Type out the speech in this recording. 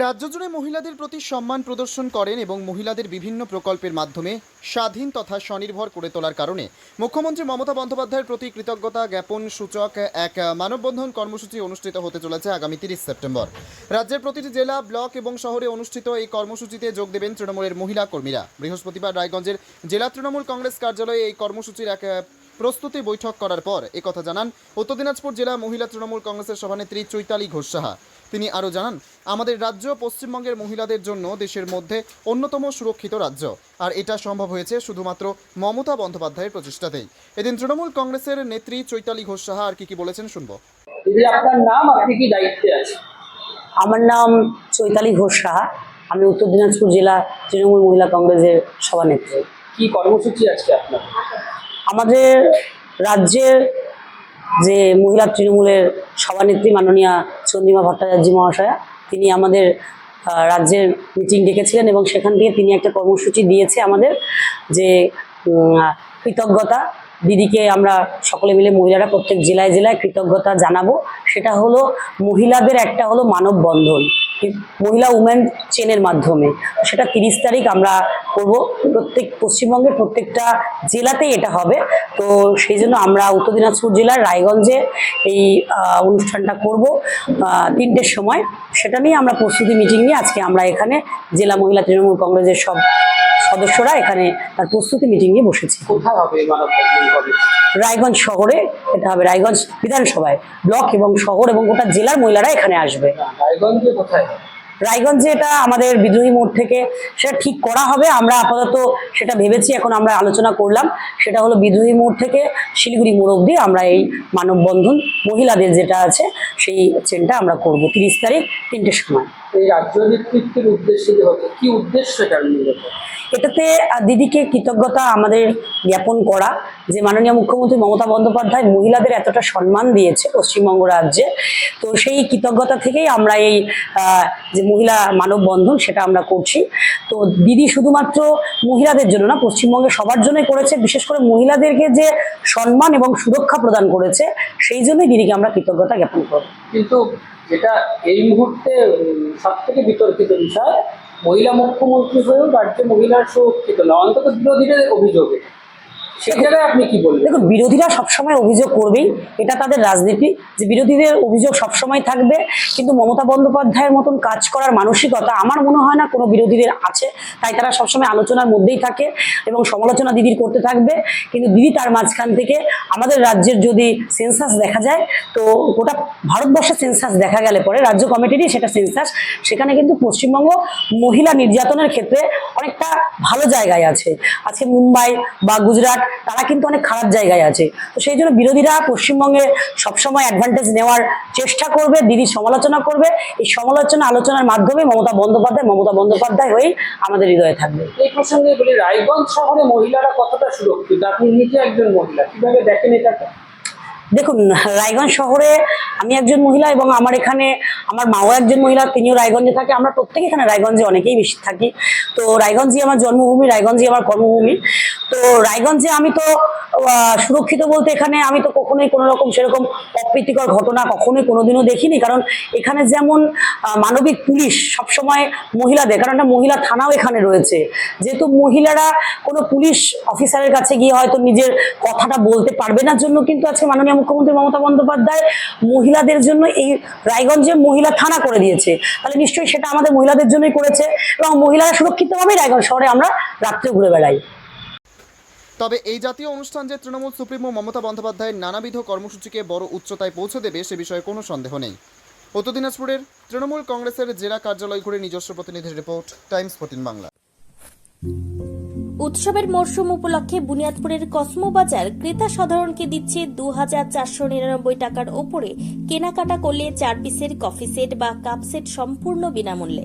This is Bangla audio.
রাজ্য জুড়ে মহিলাদের প্রতি সম্মান প্রদর্শন করেন এবং মহিলাদের বিভিন্ন প্রকল্পের মাধ্যমে স্বাধীন তথা স্বনির্ভর করে তোলার কারণে মুখ্যমন্ত্রী মমতা বন্দ্যোপাধ্যায়ের প্রতি কৃতজ্ঞতা জ্ঞাপন সূচক এক মানববন্ধন কর্মসূচি অনুষ্ঠিত হতে চলেছে আগামী তিরিশ সেপ্টেম্বর। রাজ্যের প্রতিটি জেলা, ব্লক এবং শহরে অনুষ্ঠিত এই কর্মসূচিতে যোগ দেবেন তৃণমূলের মহিলা কর্মীরা। বৃহস্পতিবার রায়গঞ্জের জেলা তৃণমূল কংগ্রেস কার্যালয়ে এই কর্মসূচির এক প্রস্তুতি বৈঠক করার পর একথা জানান উত্তর দিনাজপুর জেলা মহিলা তৃণমূল কংগ্রেসের সভানেত্রী চৈতালি ঘোষ সাহা। তিনি আরও জানান আমাদের রাজ্য পশ্চিমবঙ্গের মহিলাদের জন্য দেশের মধ্যে অন্যতম সুরক্ষিত রাজ্য। আর এটা সম্ভব হয়েছে শুধুমাত্র মমতা বন্দ্যোপাধ্যায়ের প্রচেষ্টাতেই। এদিন তৃণমূল কংগ্রেসের নেত্রী চৈতালি ঘোষ সাহা আর কি কি বলেছেন শুনব। দিদি আপনার নাম? আপনি কি দায়িত্বে আছে আমার নাম চৈতালি ঘোষ সাহা। আমি উত্তর দিনাজপুর জেলা তৃণমূল মহিলা কংগ্রেসের সভানেত্রী। কি কর্মসূচি আজকে আপনার? আমাদের রাজ্যের যে মহিলা তৃণমূলের সভানেত্রী মাননীয়া চন্দ্রিমা ভট্টাচার্য মহাশয়া, তিনি আমাদের রাজ্যের মিটিং ডেকেছিলেন এবং সেখান থেকে তিনি একটা কর্মসূচি দিয়েছে আমাদের যে কৃতজ্ঞতা। দিদিকে আমরা সকলে মিলে মহিলারা প্রত্যেক জেলায় জেলায় কৃতজ্ঞতা জানাব। সেটা হলো মহিলাদের একটা হলো মানববন্ধন মহিলা উমেন চেনের মাধ্যমে। সেটা তিরিশ তারিখ আমরা করব। প্রত্যেক পশ্চিমবঙ্গের প্রত্যেকটা জেলাতেই এটা হবে। তো সেই জন্য আমরা উত্তর দিনাজপুর জেলার রায়গঞ্জে এই অনুষ্ঠানটা করব তিনটের সময়। সেটা নিয়ে আমরা প্রস্তুতি মিটিং নিয়ে আজকে আমরা এখানে জেলা মহিলা তৃণমূল কংগ্রেসের সব সদস্যরা এখানে তার প্রস্তুতি মিটিং নিয়ে বসেছি রায়গঞ্জ শহরে এটা হবে রায়গঞ্জ বিধানসভায়। ব্লক এবং শহর এবং গোটা জেলার মহিলারা এখানে আসবে। রায়গঞ্জে কোথায় রায়গঞ্জে এটা আমাদের বিদ্রোহী মোড় থেকে সেটা ঠিক করা হবে। আমরা আপাতত সেটা ভেবেছি এখন আমরা আলোচনা করলাম। সেটা হলো বিদ্রোহী মোড় থেকে শিলিগুড়ি মোড় অব্দি আমরা এই মানববন্ধন মহিলাদের যেটা আছে সেই চেনটা আমরা করব। তিরিশ তারিখ তিনটের সময়। এই রাজ্য নেতৃত্বের উদ্দেশ্যে কি উদ্দেশ্য এটা এটাতে দিদিকে কৃতজ্ঞতা আমাদের জ্ঞাপন করা যে মাননীয় মুখ্যমন্ত্রী মমতা বন্দ্যোপাধ্যায় মহিলাদের এতটা সম্মান দিয়েছে পশ্চিমবঙ্গ রাজ্যে। তো সেই কৃতজ্ঞতা থেকেই আমরা এই যে মহিলা মানববন্ধন সেটা আমরা করছি। তো দিদি শুধুমাত্র মহিলাদের জন্য না, পশ্চিমবঙ্গে সবার জন্যই করেছে, বিশেষ করে মহিলাদেরকে যে সম্মান এবং সুরক্ষা প্রদান করেছে, সেই জন্যই দিদিকে আমরা কৃতজ্ঞতা জ্ঞাপন করব। কিন্তু যেটা এই মুহূর্তে সব থেকে বিতর্কিত বিষয় মহিলা মুখ্যমন্ত্রী হয়েও রাজ্যে মহিলার সুরক্ষিত না অন্তত বিরোধীদের অভিযোগে। দেখুন, বিরোধীরা সবসময় অভিযোগ করবেই। এটা তাদের রাজনীতি। যে বিরোধীদের অভিযোগ সবসময় থাকবে, কিন্তু মমতা বন্দ্যোপাধ্যায়ের মতন কাজ করার মানসিকতা আমার মনে হয় না কোনো বিরোধীদের আছে। তাই তারা সবসময় আলোচনার মধ্যেই থাকে এবং সমালোচনা দিদির করতে থাকবে। কিন্তু দিদি তার মাঝখান থেকে আমাদের রাজ্যের যদি সেন্সাস দেখা যায়, তো গোটা ভারতবর্ষের সেন্সাস দেখা গেলে পরে রাজ্য কমিটিরই সেটা সেন্সাস। সেখানে কিন্তু পশ্চিমবঙ্গ মহিলা নির্যাতনের ক্ষেত্রে অনেকটা ভালো জায়গায় আছে। আজকে মুম্বাই বা গুজরাট, তারা কিন্তু অনেক খারাপ জায়গায় আছে। তো সেই জন্য বিরোধীরা পশ্চিমবঙ্গে সবসময় অ্যাডভান্টেজ নেওয়ার চেষ্টা করবে, দিদি সমালোচনা করবে। এই সমালোচনা আলোচনার মাধ্যমে মমতা বন্দ্যোপাধ্যায় মমতা বন্দ্যোপাধ্যায় হয়েই আমাদের হৃদয়ে থাকবে। এই প্রসঙ্গে বলি, রায়গঞ্জ শহরে মহিলারা কতটা সুরক্ষিত? আপনি নিজে একজন মহিলা, কীভাবে দেখেন এটাকে? দেখুন, রায়গঞ্জ শহরে আমি একজন মহিলা এবং আমার এখানে আমার মাও একজন মহিলা, তিনিও রায়গঞ্জে থাকে। আমরা প্রত্যেকে এখানে রায়গঞ্জে অনেকেই বেশি থাকি। তো রায়গঞ্জই আমার জন্মভূমি, রায়গঞ্জই আমার কর্মভূমি। তো রায়গঞ্জে আমি তো সুরক্ষিত বলতে এখানে আমি তো কখনোই কোনো রকম সেরকম অপ্রীতিকর ঘটনা কখনোই কোনোদিনও দেখিনি। কারণ এখানে যেমন মানবিক পুলিশ সবসময় মহিলাদের, কারণ একটা মহিলা থানাও এখানে রয়েছে। যেহেতু মহিলারা কোনো পুলিশ অফিসারের কাছে গিয়ে হয়তো নিজের কথাটা বলতে পারবে না, জন্য কিন্তু আজকে মাননীয় মুখ্যমন্ত্রী মমতা বন্দ্যোপাধ্যায় মহিলাদের জন্য এই রায়গঞ্জে মহিলা থানা করে দিয়েছে। তাহলে নিশ্চয়ই সেটা আমাদের মহিলাদের জন্যই করেছে এবং মহিলারা সুরক্ষিতভাবেই রায়গঞ্জ শহরে আমরা রাত্রে ঘুরে বেড়াই। তবে এই জাতীয় অনুষ্ঠান যে তৃণমূল সুপ্রিমো মমতা বন্দ্যোপাধ্যায়ের নানাবিধ কর্মসূচিকে বড় উচ্চতায় পৌঁছে দেবে সে বিষয়ে কোনো সন্দেহ নেই। উত্তর দিনাজপুরের তৃণমূল কংগ্রেসের জেলা কার্যালয় ঘুরে নিজস্ব প্রতিনিধির রিপোর্ট, টাইমস ফোর্টিন বাংলা। উৎসবের মরশুম উপলক্ষে বুনিয়াদপুরের কসমো বাজার ক্রেতা সাধারণকে দিচ্ছে দু হাজার চারশো নিরানব্বই টাকার ওপরে কেনাকাটা করলে চার পিসের কফি সেট বা কাপ সেট সম্পূর্ণ বিনামূল্যে।